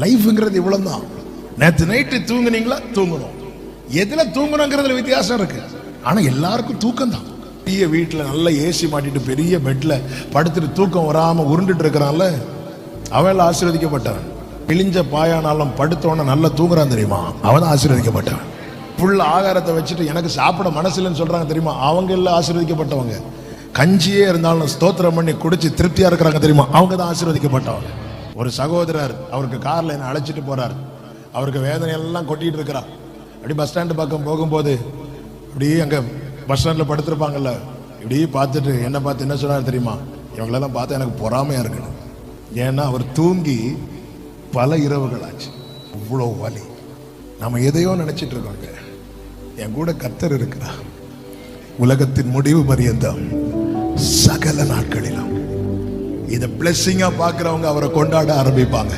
லைஃப்ங்கிறது இவ்வளவுதான். நேற்று நைட்டு தூங்குனீங்களா? தூங்கணும். எதுல தூங்கணுங்கிறதுல வித்தியாசம் இருக்கு. ஆனா எல்லாருக்கும் தூக்கம் தான் பெரிய வீட்டில் நல்ல ஏசி மாட்டிட்டு பெரிய பெட்ல படுத்துட்டு தூக்கம் வராம உருண்டுட்டு இருக்கிறான்ல அவன் ஆசீர்வதிக்கப்பட்டவன். கிழிஞ்ச பாயானாலும் படுத்தவன நல்லா தூங்குறான் தெரியுமா? அவன் தான் ஆசீர்வதிக்கப்பட்டவன். ஃபுல் ஆகாரத்தை வச்சுட்டு எனக்கு சாப்பிட மனசு சொல்கிறாங்க சொல்றாங்க தெரியுமா? அவங்க எல்லாம் ஆசீர்வதிக்கப்பட்டவங்க. கஞ்சியே இருந்தாலும் ஸ்தோத்திரம் பண்ணி குடிச்சு திருப்தியா இருக்கிறாங்க தெரியுமா? அவங்க தான் ஆசீர்வதிக்கப்பட்டவங்க. ஒரு சகோதரர் அவருக்கு காரில் என்ன அழைச்சிட்டு போறார். அவருக்கு வேதனை எல்லாம் கொட்டிட்டு இருக்கிறார். அப்படி பஸ் ஸ்டாண்டு பக்கம் போகும்போது அப்படியே அங்கே பஸ் ஸ்டாண்டில் படுத்திருப்பாங்கல்ல. இப்படி பார்த்துட்டு என்ன பார்த்து என்ன சொன்னார் தெரியுமா? இவங்களெல்லாம் பார்த்தா எனக்கு பொறாமையாக இருக்கணும் ஏன்னா அவர் தூங்கி பல இரவுகள் ஆச்சு. அவ்வளோ வலி. நம்ம எதையோ நினச்சிட்டு இருக்கோங்க என் கூட கத்தர் இருக்கிறா உலகத்தின் முடிவு பரியந்தம் சகல நாட்களிலும். இதை பிளெஸ்ஸிங்கா பார்க்குறவங்க அவரை கொண்டாட ஆரம்பிப்பாங்க.